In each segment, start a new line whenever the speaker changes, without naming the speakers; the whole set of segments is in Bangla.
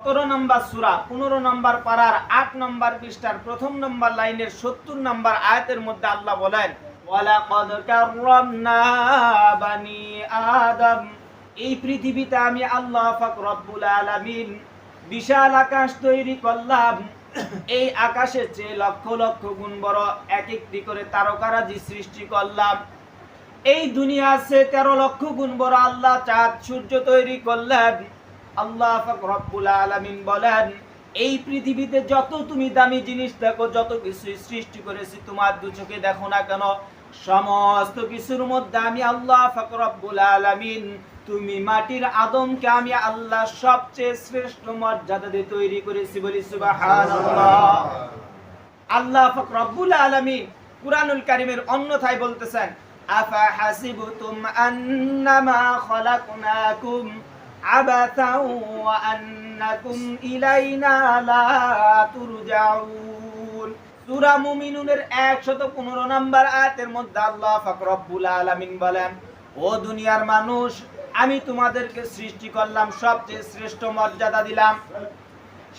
সতেরো নম্বর সুরা, পনেরো নম্বর পাড়ার আট নম্বর পৃষ্ঠার, প্রথম নম্বর লাইনের, সত্তর নম্বর মধ্যে আল্লাহ বলেন এই পৃথিবীতে আমি আল্লাহ রব্বুল আলামিন বিশাল আকাশ তৈরি করলাম। এই আকাশের চেয়ে লক্ষ লক্ষ গুণ বড় এক একটি করে তারকারাজি সৃষ্টি করলাম। এই দুনিয়া আছে তেরো লক্ষ গুণ বড় আল্লাহ চাঁদ সূর্য তৈরি করলেন। আল্লাহ আলামিন বলেন, এই পৃথিবীতে যত তুমি দামি জিনিস দেখো, যত কিছু সৃষ্টি করেছি, তোমার দু চোখে দেখো না কেন? সমস্ত কিছুর মধ্যে আমি আল্লাহ তুমি মাটির আদমকে আমি আল্লাহ সবচেয়ে শ্রেষ্ঠ মর্যাদা দিয়ে তৈরি করেছি বলি আল্লাহ পাক রব্বুল আলামিন কুরআনুল কারীমের অন্যথায় বলতেছেন আফা হাসিবতুম আন্নামা খলাকনাকুম? ওয়া আন্নাকুম ইলাইনা লা তুরজাউন সূরা মুমিনুনের 115 নম্বর আয়াতের মধ্যে আল্লাহ পাক রব্বুল আলামিন বলেন, ও দুনিয়ার মানুষ, আমি তোমাদেরকে সৃষ্টি করলাম সবচেয়ে শ্রেষ্ঠ মর্যাদা দিলাম।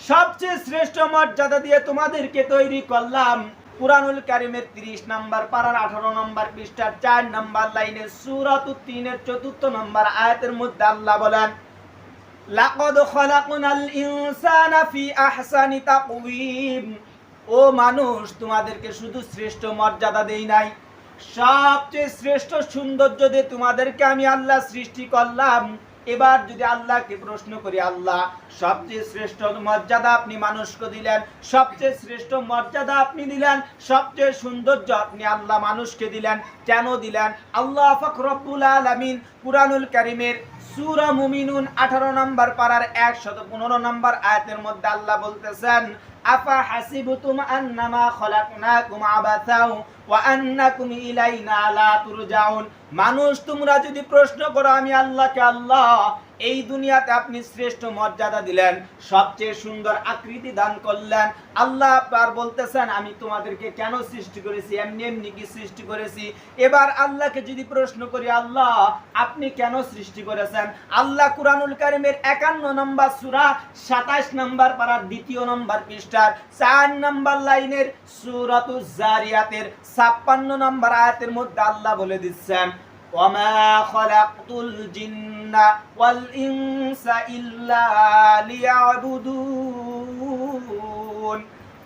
সবচেয়ে শ্রেষ্ঠ মর্যাদা দিয়ে তোমাদেরকে তৈরি করলাম কুরআনুল কারিমের 30 নম্বর পারার 18 নম্বর পৃষ্ঠার 4 নম্বর লাইনে সূরাতুত তিনের চতুর্থ নম্বর আয়াতের মধ্যে আল্লাহ বলেন লাকাদ খলাকনাল ইনসানা ফি আহসানি তাকওয়িম। ও মানুষ, তোমাদেরকে শুধু শ্রেষ্ঠ মর্যাদা দেই নাই। সবচেয়ে শ্রেষ্ঠ সৌন্দর্য দিয়ে তোমাদেরকে আমি আল্লাহ সৃষ্টি করলাম। এবার যদি আল্লাহকে প্রশ্ন করি, আল্লাহ, সবচেয়ে শ্রেষ্ঠ মর্যাদা আপনি মানুষকে দিলেন, সবচেয়ে শ্রেষ্ঠ মর্যাদা আপনি দিলেন, সবচেয়ে সৌন্দর্য আপনি আল্লাহ মানুষকে দিলেন, কেন দিলেন? আল্লাহ ফখরবুল আলমিন কুরআনুল কারিমের সূরা মুমিনুন 18 নম্বর পাড়ার একশত পনেরো নম্বর আয়াতের মধ্যে আল্লাহ বলতেছেন, আফা হাসিবুতুম আন্নামা খলাকনাকুম আবাসাও ওয়া আন্নাকুম ইলাইনা লা তুরজাউন? মানুষ, তোমরা যদি প্রশ্ন করো, আমি আল্লাহকে আল্লাহ এই দুনিয়াতে আপনি শ্রেষ্ঠ মর্যাদা দিলেন, সবচেয়ে সুন্দর আকৃতি দান করলেন। আল্লাহ আপনার বলতেছেন, আমি তোমাদেরকে কেন সৃষ্টি করেছি? এমনি এমনি কি সৃষ্টি করেছি? এবার আল্লাহকে যদি প্রশ্ন করি, আল্লাহ, আপনি কেন সৃষ্টি করেছেন? আল্লাহ কুরআনুল কারিমের একান্ন নম্বর সুরা, সাতাশ নম্বর পাড়ার দ্বিতীয় নম্বর পৃষ্ঠার চার নম্বর লাইনের সুরাতু জারিয়াতের ছাপ্পান্ন নম্বর আয়াতের মধ্যে আল্লাহ বলে দিচ্ছেন ওমা খলাকুল الجن والإنس إلا ليعبدون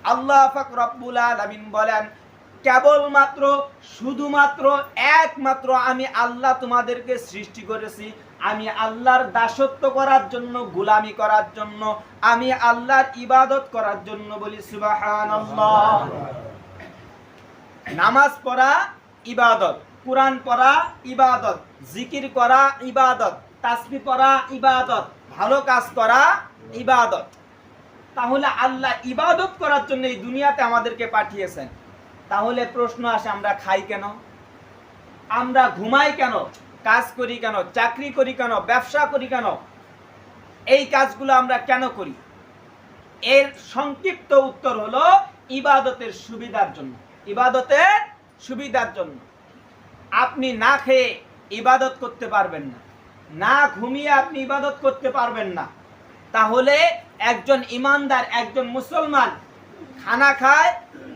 আল্লাহ পাক রব্বুল আলামিন বলেন কেবলমাত্র শুধুমাত্র একমাত্র আমি আল্লাহ তোমাদেরকে সৃষ্টি করেছি আমি আল্লাহর দাসত্ব করার জন্য গোলামি করার জন্য আমি আল্লাহর ইবাদত করার জন্য বলি সুবহানাল্লাহ নামাজ পড়া ইবাদত কোরআন পড়া ইবাদত জিকির করা ইবাদত তাসবি পড়া ইবাদত, ভালো কাজ করা ইবাদত। তাহলে আল্লাহ ইবাদত করার জন্য এই দুনিয়াতে আমাদেরকে পাঠিয়েছেন। তাহলে প্রশ্ন আসে, আমরা খাই কেন? আমরা ঘুমাই কেন? কাজ করি কেন? চাকরি করি কেন? ব্যবসা করি কেন? এই কাজগুলো আমরা কেন করি? এর সংক্ষিপ্ত উত্তর হলো ইবাদতের সুবিধার জন্য। ইবাদতের সুবিধার জন্য। আপনি না খেয়ে ইবাদত করতে পারবেন না। না ঘুমিয়ে আপনি ইবাদত করতে পারবেন না। তাহলে একজন ইমানদার, একজন মুসলমান খানা খায়,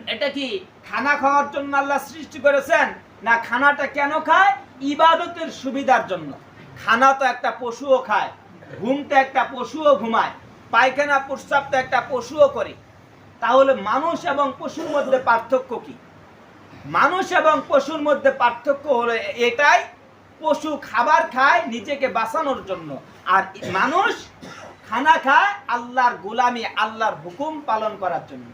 এটা কি খানা খাওয়ার জন্য আল্লাহ সৃষ্টি করেছেন? না খানাটা কেন খায়? ইবাদতের সুবিধার জন্য। খানা তো একটা পশুও খায় ঘুম তো একটা পশুও ঘুমায়, পায়খানা প্রস্রাব তো একটা পশুও করে। তাহলে মানুষ এবং পশুর মধ্যে পার্থক্য কি? মানুষ এবং পশুর মধ্যে পার্থক্য হলো এটাই পশু খাবার খায় নিজেকে বাঁচানোর জন্য। আর মানুষ খানা খায় আল্লাহর গোলামি, আল্লাহর হুকুম পালন করার জন্য।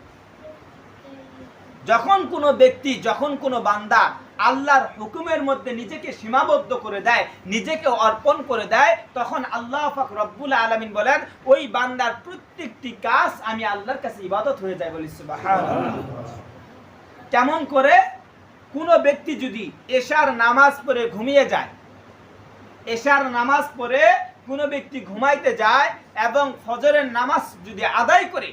যখন কোনো ব্যক্তি, যখন কোনো বান্দা আল্লাহর হুকুমের মধ্যে নিজেকে সীমাবদ্ধ করে দেয়, নিজেকে অর্পণ করে দেয়, তখন আল্লাহ পাক রব্বুল আলামিন বলেন, ওই বান্দার প্রত্যেকটি কাজ আমি আল্লাহর কাছে ইবাদত হয়ে যায় বলি কেমন করে? কোনো ব্যক্তি যদি এশার নামাজ পড়ে ঘুমিয়ে যায়, এশার নামাজ পড়ে কোনো ব্যক্তি ঘুমাইতে যায় এবং ফজরের নামাজ যদি আদায় করে,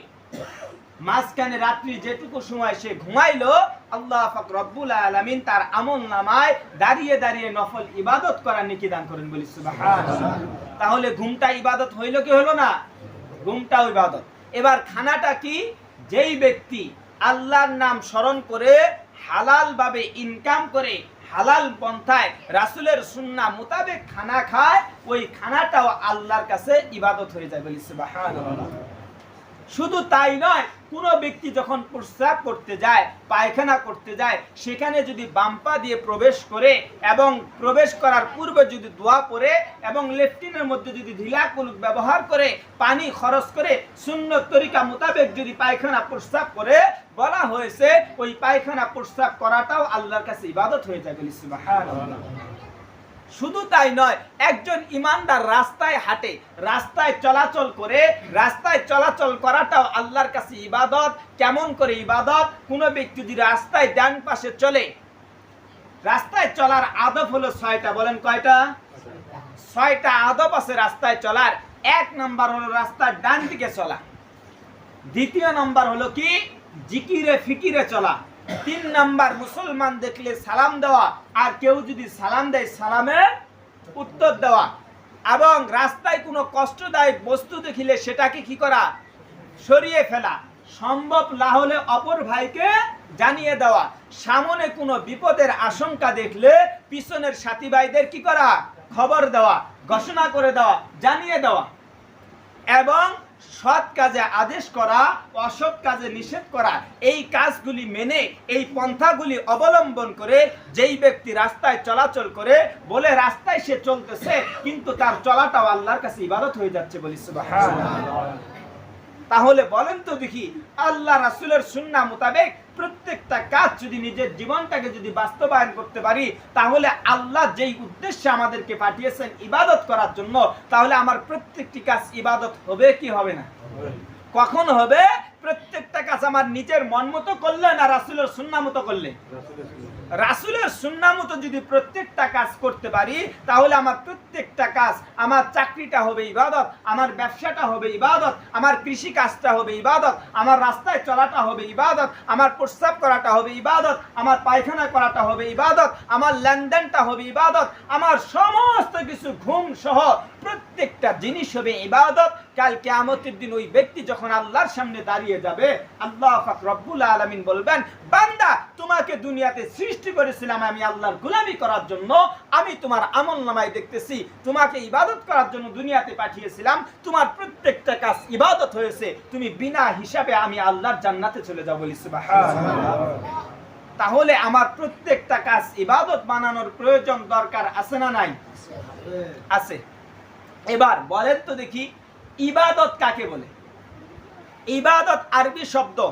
মাঝখানে রাত্রি যেটুকু সময় সে ঘুমাইলো, আল্লাহ পাক রব্বুল আলামিন তার আমল নামায় দাঁড়িয়ে দাঁড়িয়ে নফল ইবাদত করার নেকি দান করেন বলি তাহলে ঘুমটা ইবাদত হইল কি হলো না? ঘুমটাও ইবাদত। এবার খানাটা কি? যেই ব্যক্তি আল্লাহর নাম স্মরণ করে হালাল ভাবে ইনকাম করে হালাল পন্থায় রাসুলের সুন্না মোতাবেক খানা খায়, ওই খানাটাও আল্লাহর কাছে ইবাদত হয়ে যায় বলি শুধু তাই নয় কোনো ব্যক্তি যখন প্রস্রাব করতে যায়, পায়খানা করতে যায়, সেখানে যদি বাম্পা দিয়ে প্রবেশ করে এবং প্রবেশ করার পূর্বে যদি দোয়া পড়ে এবং লেফটিনের মধ্যে যদি ঢিলা কুলুক ব্যবহার করে, পানি খরচ করে শূন্য তরিকা মোতাবেক যদি পায়খানা প্রস্রাব করে, বলা হয়েছে ওই পায়খানা প্রস্রাব করাটাও আল্লাহর কাছে ইবাদত হয়ে সুবহানাল্লাহ। শুধু তাই নয়, একজন ইমানদার রাস্তায় হাঁটে, রাস্তায় চলাচল করে, রাস্তায় চলাচল করাটাও আল্লাহর কাছে ইবাদত। কেমন করে ইবাদত? কোনো ব্যক্তি যদি রাস্তায় ডান পাশে চলে, রাস্তায় চলার আদব হলো ছয়টা, বলেন কয়টা? ছয়টা আদব আছে রাস্তায় চলার। এক নাম্বার হলো রাস্তার ডান দিকে চলা। দ্বিতীয় নাম্বার হলো কি? জিকিরে ফিকিরে চলা। তিন নাম্বার মুসলমান দেখলে সালাম দেওয়া, আর কেউ যদি সালাম দেয় সালামের উত্তর দেওয়া। এবং রাস্তায় কোনো কষ্টদায়ক বস্তু দেখিলে সেটাকে কি করা? সরিয়ে ফেলা। সম্ভব না হলে অপর ভাইকে জানিয়ে দেওয়া। সামনে কোনো বিপদের আশঙ্কা দেখলে পিছনের সাথী ভাইদের কি করা? খবর দেওয়া, ঘোষণা করে দেওয়া, জানিয়ে দেওয়া। এবং সৎ কাজে আদেশ করা, অসৎ কাজে নিষেধ করা, এই কাজগুলি মেনে, এই পন্থাগুলি অবলম্বন করে যেই ব্যক্তি রাস্তায় চলাচল করে, বলে রাস্তায় সে চলতেছে, কিন্তু তার চলাটাও আল্লাহর কাছে ইবাদত হয়ে যাচ্ছে বলি সুবহানাল্লাহ। তাহলে বলেন তো দেখি, আল্লাহ রাসুলের সুন্না মোতাবেক প্রত্যেকটা কাজ যদি নিজের জীবনটাকে যদি বাস্তবায়ন করতে পারি, তাহলে আল্লাহ যেই উদ্দেশ্যে আমাদেরকে পাঠিয়েছেন ইবাদত করার জন্য, তাহলে আমার প্রত্যেকটি কাজ ইবাদত হবে কি হবে না? কখন হবে? প্রত্যেকটা কাজ আমার নিজের মন মতো করলে না রাসুলের সুন্না মতো করলে? রাসুলের সুন্না মতো যদি প্রত্যেকটা কাজ করতে পারি, তাহলে আমার প্রত্যেকটা কাজ, আমার চাকরিটা হবে ইবাদত, আমার ব্যবসাটা হবে ইবাদত, আমার কৃষি কাজটা হবে ইবাদত, আমার রাস্তায় চলাটা হবে ইবাদত, আমার প্রস্রাব করাটা হবে ইবাদত, আমার পায়খানা করাটা হবে ইবাদত, আমার লেনদেনটা হবে ইবাদত, আমার সমস্ত কিছু ঘুম সহ প্রত্যেকটা জিনিস হবে ইবাদত। কাল কেয়ামতের দিন ওই ব্যক্তি যখন আল্লাহর সামনে দাঁড়িয়ে যাবে, আল্লাহ রব্বুল আলামিন বলবেন, বান্দা, তোমাকে দুনিয়াতে সৃষ্টি করেছিলাম আমি আল্লাহর গোলামি করার জন্য। আমি তোমার আমল নামায় দেখতেছি, তোমাকে ইবাদত করার জন্য দুনিয়াতে পাঠিয়েছিলাম। তোমার প্রত্যেকটা কাজ ইবাদত হয়েছে। তুমি বিনা হিসাবে আমি আল্লাহর জান্নাতে চলে যাব তাহলে আমার প্রত্যেকটা কাজ ইবাদত বানানোর প্রয়োজন দরকার আছে না নাই? আছে। এবার বলেন তো দেখি, ইবাদত কাকে বলে? ইবাদত আরবি শব্দ।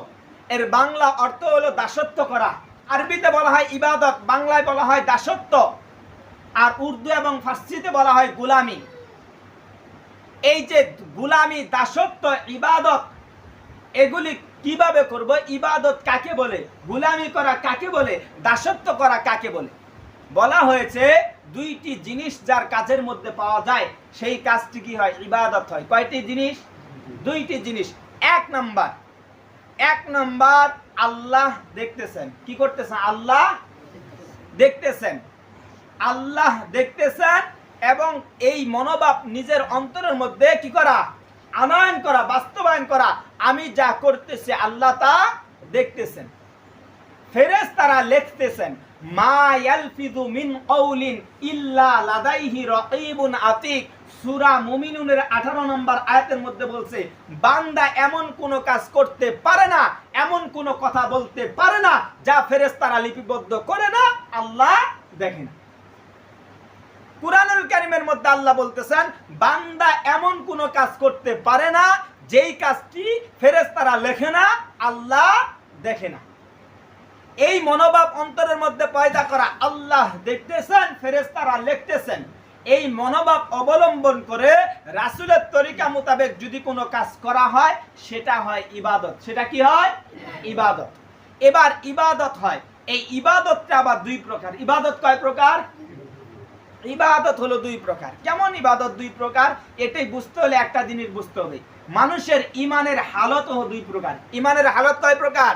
এর বাংলা অর্থ হলো দাসত্ব করা। আরবিতে বলা হয় ইবাদত, বাংলায় বলা হয় দাসত্ব। আর উর্দু এবং ফার্সিতে বলা হয় গুলামি। এই যে গুলামি, দাসত্ব, ইবাদত, এগুলি কীভাবে করব? ইবাদত কাকে বলে? গুলামি করা কাকে বলে? দাসত্ব করা কাকে বলে? বলা হয়েছে দুইটি জিনিস যার কাজের মধ্যে পাওয়া যায়, সেই কাজটি কি হয়? ইবাদত হয়। কয়টি জিনিস? দুইটি জিনিস। এক নাম্বার। এক নাম্বার, আল্লাহ দেখতেছেন। কি করতেছেন? আল্লাহ দেখতেছেন। আল্লাহ দেখতেছেন এবং এই মনোভাব নিজের অন্তরের মধ্যে কি করা? আনয়ন করা, বাস্তবায়ন করা। আমি যা করতেছি, আল্লাহ তা দেখতেছেন। ফেরেস তারা লিখতেছেন মা ইয়ালফিযু মিন কওলিন লাদাইহি আতিক। সূরা মুমিনুনের 18 নম্বর মধ্যে বলছে, বান্দা এমন কাজ করতে পারে না, এমন কথা বলতে পারে না, যা ফেরেশতারা লিপিবদ্ধ করে না, আল্লাহ দেখেন কুরআনুল কারীমের মধ্যে আল্লাহ বলতেছেন, বান্দা এমন কোন কাজ করতে পারে না, যেই কাজটি ফেরেশতারা লেখে না, আল্লাহ দেখে না। এই মনোভাব অন্তরের মধ্যে পয়দা করা। আল্লাহ দেখতেছেন, ফেরেশতারা লিখতেছেন। এই মনোভাব অবলম্বন করে রাসুলের তরিকা মোতাবেক যদি কোনো কাজ করা হয়, সেটা হয় ইবাদত। সেটা কি হয়? ইবাদত। এবার ইবাদত হয়। এই ইবাদতটা আবার দুই প্রকার। ইবাদত কয় প্রকার? ইবাদত হলো দুই প্রকার। কেমন ইবাদত দুই প্রকার? এটাই বুঝতে হলে একটা জিনিস বুঝতে হবে। মানুষের ইমানের হালত হলো দুই প্রকার। ইমানের হালত কয় প্রকার?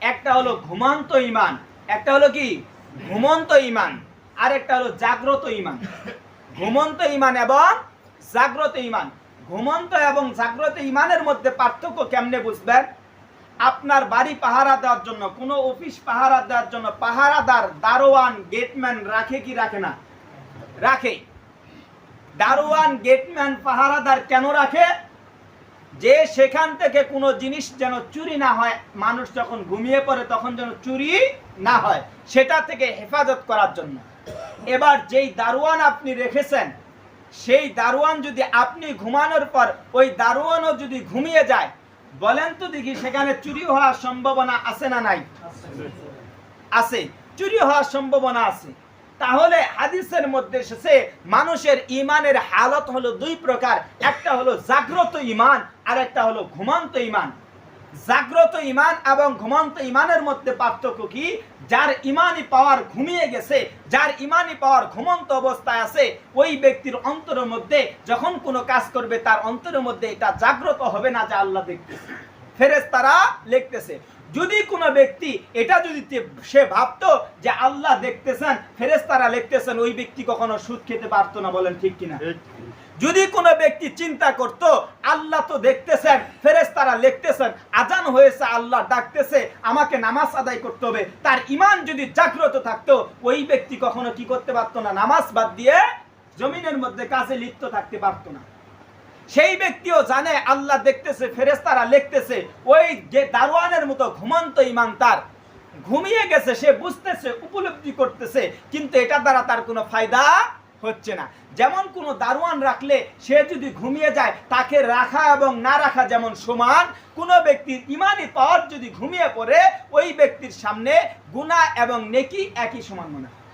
একটা হলো ঘুমন্ত ইমান, একটা হলো কি? ঘুমন্ত ইমান আর একটা হলো জাগ্রত ইমান। ঘুমন্ত ইমান এবং জাগ্রত ইমান। ঘুমন্ত এবং জাগ্রত ইমানের মধ্যে পার্থক্য কেমনে বুঝবেন? আপনার বাড়ি পাহারা দেওয়ার জন্য, কোনো অফিস পাহারা দেওয়ার জন্য পাহারাদার, দারোয়ান, গেটম্যান রাখে কি রাখে না? রাখে। দারোয়ান, গেটম্যান, পাহারাদার কেন রাখে? যে সেখান থেকে কোনো জিনিস যেন চুরি না হয়, মানুষ যখন ঘুমিয়ে পড়ে তখন যেন চুরি না হয়, সেটা থেকে হেফাজত করার জন্য। এবার যেই দারোয়ান আপনি রেখেছেন, সেই দারোয়ান যদি আপনি ঘুমানোর পর ওই দারোয়ানও যদি ঘুমিয়ে যায়, বলেন তো দেখি সেখানে চুরি হওয়ার সম্ভাবনা আছে না নাই? আছে। চুরি হওয়ার সম্ভাবনা আছে। তাহলে হাদিসের মধ্যে এসেছে, মানুষের ইমানের হালত হলো দুই প্রকার। একটা হলো জাগ্রত ইমান, আর একটা হলো ঘুমন্ত ইমান। জাগ্রত ইমান এবং ঘুমন্ত ইমানের মধ্যে পার্থক্য কি? যার ইমানি পাওয়ার ঘুমিয়ে গেছে, যার ইমানি পাওয়ার ঘুমন্ত অবস্থায় আছে, ওই ব্যক্তির অন্তরের মধ্যে যখন কোনো কাজ করবে, তার অন্তরের মধ্যে এটা জাগ্রত হবে না যা আল্লাহ দেখতেছে। ফেরেশতারা লিখতেছে। যদি কোনো ব্যক্তি এটা যদি সে ভাবতো যে আল্লাহ দেখতেছেন ফেরেশতারা লিখতেছেন ওই ব্যক্তি কখনো সুদ খেতে পারতো না বলেন ঠিক কিনা? যদি কোনো ব্যক্তি চিন্তা করত আল্লাহ তো দেখতেছেন ফেরেশতারা লিখতেছেন আজান হয়েছে আল্লাহ ডাকতেছে আমাকে নামাজ আদায় করতে হবে তার ইমান যদি জাগ্রত থাকতো ওই ব্যক্তি কখনো কি করতে পারতো না? নামাজ বাদ দিয়ে জমিনের মধ্যে কাজে লিপ্ত থাকতে পারতো না। সেই ব্যক্তিও জানে, আল্লাহ দেখতেছে, ফেরেশতারা লিখতেছে, ওই যে দারোয়ানের মতো ঘুমন্ত ইমান তার। ঘুমিয়ে গেছে, সে বুঝতেছে, উপলব্ধি করতেছে, কিন্তু এটা দ্বারা তার কোনো ফায়দা হচ্ছে না। যেমন কোনো দারোয়ান রাখলে, সে যদি ঘুমিয়ে যায়, তাকে রাখা এবং না রাখা যেমন সমান, কোনো ব্যক্তির ইমানি পাওয়ার যদি ঘুমিয়ে পড়ে, ওই ব্যক্তির সামনে গুনাহ এবং নেকি একই সমান মনে হয়।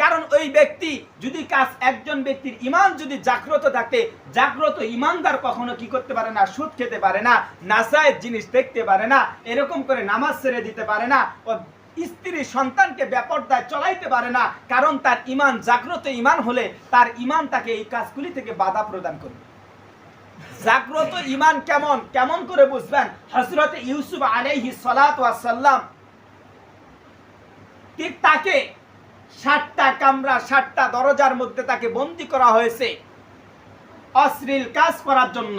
কারণ ওই ব্যক্তি যদি কাজ একজন ব্যক্তির ইমান যদি জাগ্রত থাকে, জাগ্রত ইমানদার কখনো কি করতে পারে না? সুদ খেতে পারে না নাসায়ের জিনিস দেখতে পারে না, এরকম করে নামাজ ছেড়ে দিতে পারে না, ও স্ত্রী সন্তানকে ব্যাপারদায় চলাইতে পারে না, কারণ তার ইমান জাগ্রত ইমান হলে তার ইমান তাকে এই কাজগুলি থেকে বাধা প্রদান করবে। জাগ্রত ইমান কেমন? কেমন করে বুঝবেন? হজরত ইউসুফ আলাইহি সালাত সাল্লাম ঠিক তাকে ষাটটা কামরা ষাটটা দরজার মধ্যে তাকে বন্দি করা হয়েছে। অশ্লীল কাজ করার জন্য।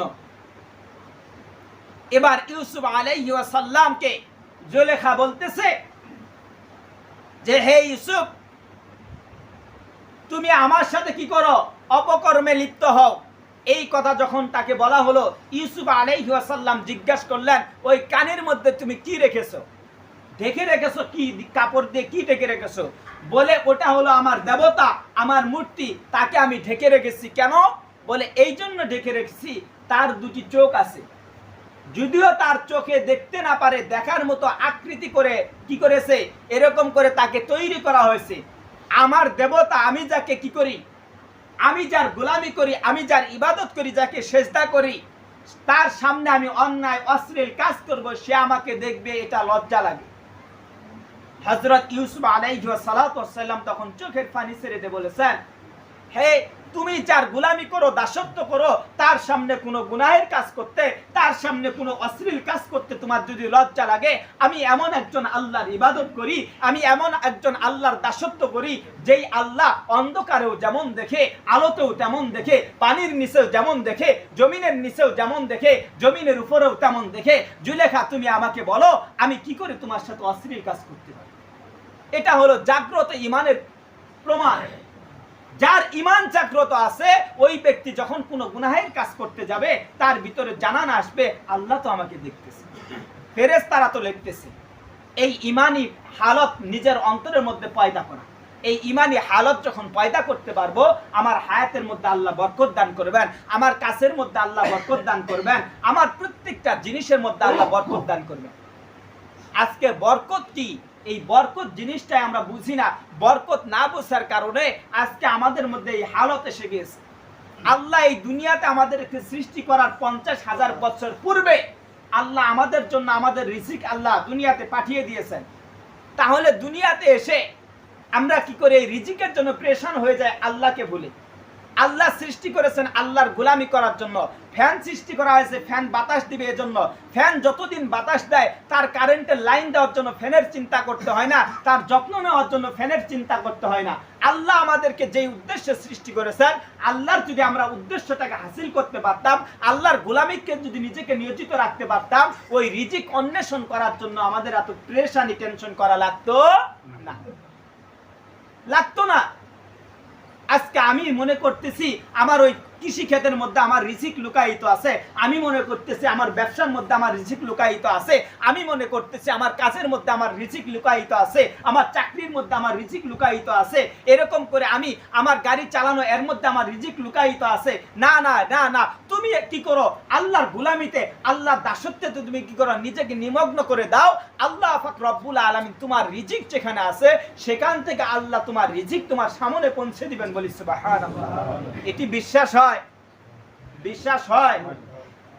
এবার ইউসুফ আলাইহি সাল্লামকে জুলেখা বলতেছে যে, হে ইউসুফ, তুমি আমার সাথে কি করো? অপকর্মে লিপ্ত হও। এই কথা যখন তাকে বলা হলো, ইউসুফ আলাইহি সাল্লাম জিজ্ঞাসা করলেন, ওই কানের মধ্যে তুমি কি রেখেছো? ঢেকে রেখেছো? কি কাপড় দিয়ে কি ঢেকে রেখেছো? বলে, ওটা হলো আমার দেবতা, আমার মূর্তি, তাকে আমি ঢেকে রেখেছি। কেন? বলে, এই জন্য ঢেকে রেখেছি, তার দুটি চোখ আছে। যদিও তার চোখে দেখতে না পারে, দেখার মতো আকৃতি করে কি করেছে? এরকম করে তাকে তৈরি করা হয়েছে। আমার দেবতা, আমি যাকে কি করি? আমি যার গোলামি করি, আমি যার ইবাদত করি, যাকে সেজদা করি, তার সামনে আমি অন্যায়, অশ্লীল কাজ করব, সে আমাকে দেখবে, এটা লজ্জা লাগে। হজরত ইউসুফ আলাইসাল্লাম তখন চোখের পানি ছেড়ে দিয়ে বলেছেন, হে, তুমি যার গুলামি করো, দাসত্ব করো, তার সামনে কোনো গুনাহের কাজ করতে, তার সামনে কোনো অশ্লীল কাজ করতে তোমার যদি লজ্জা লাগে, আমি এমন একজন আল্লাহর ইবাদত করি, আমি এমন একজন আল্লাহর দাসত্ব করি, যেই আল্লাহ অন্ধকারেও যেমন দেখে, আলোতেও তেমন দেখে, পানির নিচেও যেমন দেখে, জমিনের নিচেও যেমন দেখে, জমিনের উপরেও তেমন দেখে, জুলেখা তুমি আমাকে বলো, আমি কি করে তোমার সাথে অশ্লীল কাজ করতে পারি? এটা হলো জাগ্রত ইমানের প্রমাণ। যার ইমান জাগ্রত আছে, ওই ব্যক্তি যখন কোনো গুনাহের কাজ করতে যাবে, তার ভিতরে জানান আসবে, আল্লাহ তো আমাকে দেখতেছে। ফেরেস তারা তো লিখতেছে, এই ইমানি হালত নিজের অন্তরের মধ্যে পয়দা করা। এই ইমানি হালত যখন পয়দা করতে পারব, আমার হায়াতের মধ্যে আল্লাহ বরকত দান করবেন, আমার কাছের মধ্যে আল্লাহ বরকত দান করবেন, আমার প্রত্যেকটা জিনিসের মধ্যে আল্লাহ বরকত দান করবেন। আজকে বরকত কি? এই বরকত জিনিসটাই আমরা বুঝি না। বরকত না বোঝার কারণে আজকে আমাদের মধ্যে এই হালত এসে গেছে আল্লাহ এই দুনিয়াতে আমাদেরকে সৃষ্টি করার পঞ্চাশ হাজার বছর পূর্বে আল্লাহ আমাদের জন্য আমাদের রিজিক আল্লাহ দুনিয়াতে পাঠিয়ে দিয়েছেন। তাহলে দুনিয়াতে এসে আমরা কি করে এই রিজিকের জন্য প্রেশান হয়ে যায় আল্লাহকে ভুলে। আল্লাহ সৃষ্টি করেছেন আল্লাহর গোলামি করার জন্য। ফ্যান সৃষ্টি করা হয়েছে, ফ্যান বাতাস দিবে এজন্য। ফ্যান যতদিন বাতাস দেয়, তার কারেন্টের লাইন দেওয়ার জন্য ফ্যানের চিন্তা করতে হয় না, তার যত্ন নেওয়ার জন্য ফ্যানের চিন্তা করতে হয় না। আল্লাহ আমাদেরকে যেই উদ্দেশ্যে সৃষ্টি করেছেন, আল্লাহর যদি আমরা উদ্দেশ্যটাকে হাসিল করতে পারতাম, আল্লাহর গোলামিককে যদি নিজেকে নিয়োজিত রাখতে পারতাম, ওই রিজিক অন্বেষণ করার জন্য আমাদের এত প্রেশানি, টেনশন করা লাগতো না। লাগতো না। আজকে আমি মনে করতেছি, আমার ওই কৃষি ক্ষেতের মধ্যে আমার রিজিক লুকায়িত আছে, আমি মনে করতেছি আমার ব্যবসার মধ্যে আমার রিজিক লুকায়িত আছে, আমি মনে করতেছি আমার কাজের মধ্যে আমার রিজিক লুকায়িত আছে, আমার চাকরির মধ্যে আমার রিজিক লুকায়িত আছে, এরকম করে আমি আমার গাড়ি চালানো এর মধ্যে আমার রিজিক লুকায়িত আছে। না না না না, তুমি কি করো? আল্লাহর গুলামিতে, আল্লাহর দাসত্বে তুমি কি করো? নিজেকে নিমগ্ন করে দাও। আল্লাহ পাক রব্বুল আলামিন তোমার রিজিক যেখানে আছে, সেখান থেকে আল্লাহ তোমার রিজিক তোমার সামনে পৌঁছে দিবেন বলি সুবহানাল্লাহ। এটি বিশ্বাস হয়? বিশ্বাস হয়?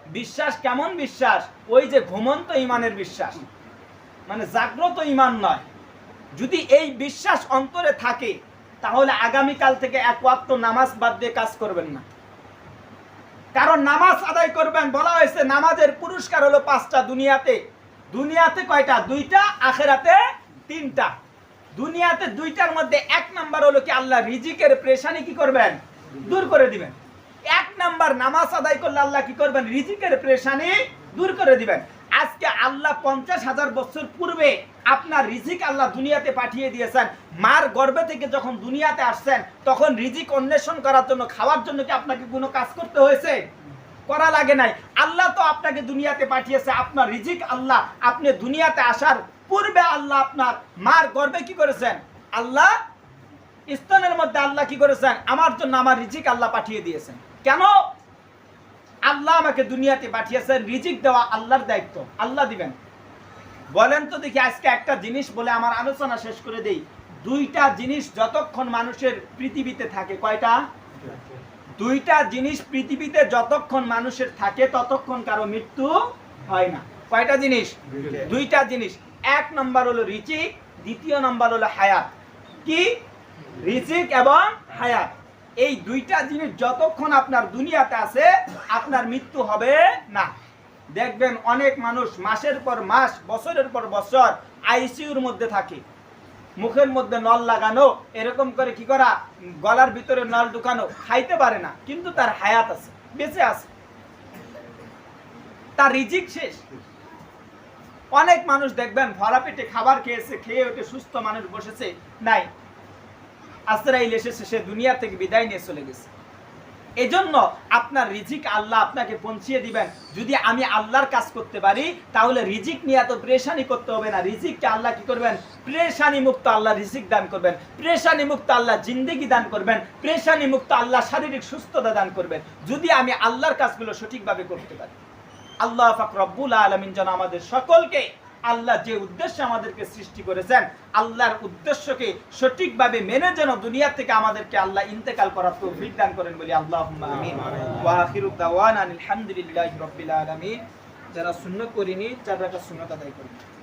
বিশ্বাস কেমন বিশ্বাস? ওই যে ঘুমন্ত ইমানের বিশ্বাস। মানে জাগ্রত ইমান নয়। যদি এই বিশ্বাস অন্তরে থাকে, তাহলে আগামীকাল থেকে এক ওয়াক্ত নামাজ বাদ দিয়ে কাজ করবেন না। কারণ নামাজ আদায় করবেন, বলা হয়েছে নামাজের পুরস্কার হলো পাঁচটা দুনিয়াতে। দুনিয়াতে কয়টা? দুইটা, আখেরাতে তিনটা। দুনিয়াতে দুইটার মধ্যে এক নাম্বার হলো কি, আল্লাহ রিজিকের প্রেশানি কি করবেন? দূর করে দিবেন। নাম্বার নামাজ আদায় করলে আল্লাহ কি করবেন? রিজিকের প্রেশানি দূর করে দিবেন। আজকে আল্লাহ পঞ্চাশ হাজার বছর পূর্বে আপনার রিজিক আল্লাহ দুনিয়াতে পাঠিয়ে দিয়েছেন। মার গর্ভে থেকে যখন দুনিয়াতে আসছেন, তখন রিজিক অন্বেষণ করার জন্য, খাওয়ার জন্য কি আপনাকে কোনো কাজ করতে হয়েছে? করা লাগে নাই। আল্লাহ তো আপনাকে দুনিয়াতে পাঠিয়েছে। আপনার রিজিক আল্লাহ আপনি দুনিয়াতে আসার পূর্বে আল্লাহ আপনার মার গর্বে কি করেছেন? আল্লাহ স্তনের মধ্যে আল্লাহ কি করেছেন? আমার জন্য আমার রিজিক আল্লাহ পাঠিয়ে দিয়েছেন। কেন? আল্লাহ আমাকে দুনিয়াতে পাঠিয়েছেন রিজিক দেওয়া আল্লাহর দায়িত্ব। আল্লাহ দিবেন। বলেন তো দেখি আজকে একটা জিনিস বলে আমার আলোচনা শেষ করে দেই। দুইটা জিনিস যতক্ষণ মানুষের পৃথিবীতে থাকে কয়টা? দুইটা জিনিস পৃথিবীতে যতক্ষণ মানুষের থাকে ততক্ষণ কারও মৃত্যু হয় না। কয়টা জিনিস? দুইটা। জিনিস। এক নম্বর হলো রিচিক দ্বিতীয় নম্বর হলো হায়াত। কি? রিজিক এবং হায়াত। এই দুইটা জিনিস যতক্ষণ আপনার দুনিয়াতে আছে, আপনার মৃত্যু হবে না। দেখবেন অনেক মানুষ মাসের পর মাস, বছরের পর বছর আইসিইউর মধ্যে থাকে। মুখের মধ্যে নল লাগানো, এরকম করে কি করা? গলার ভিতরে নল ঢুকানো, খাইতে পারে না। কিন্তু তার হায়াত আছে, বেঁচে আছে। তার রিজিক শেষ। অনেক মানুষ দেখবেন ভরা পেটে খাবার খেয়েছে, খেয়ে ওঠে সুস্থ মানুষ বসেছে, নাই। আজরাইল এসেছে, সে দুনিয়া থেকে বিদায় নিয়ে চলে গেছে। এজন্য আপনার রিজিক আল্লাহ আপনাকে পৌঁছিয়ে দিবেন। যদি আমি আল্লাহর কাজ করতে পারি, তাহলে রিজিক নিয়ে এত প্রেশানি করতে হবে না। রিজিককে আল্লাহ কি করবেন? প্রেশানি মুক্ত আল্লাহ রিজিক দান করবেন। প্রেশানি মুক্ত আল্লাহ জিন্দেগি দান করবেন। প্রেশানি মুক্ত আল্লাহ শারীরিক সুস্থতা দান করবেন। যদি আমি আল্লাহর কাজগুলো সঠিকভাবে করতে পারি। আল্লাহ পাক রব্বুল আলমিন যেন আমাদের সকলকে আল্লাহ যে উদ্দেশ্যে আমাদেরকে সৃষ্টি করেছেন, আল্লাহর উদ্দেশ্যকে সঠিকভাবে মেনে যেন দুনিয়া থেকে আমাদেরকে আল্লাহ ইন্তেকাল করার তৌফিক দান করেন বলি আল্লাহ আমিন। যারা শূন্য করিনি যারা সুন্নাত আদায় করুন।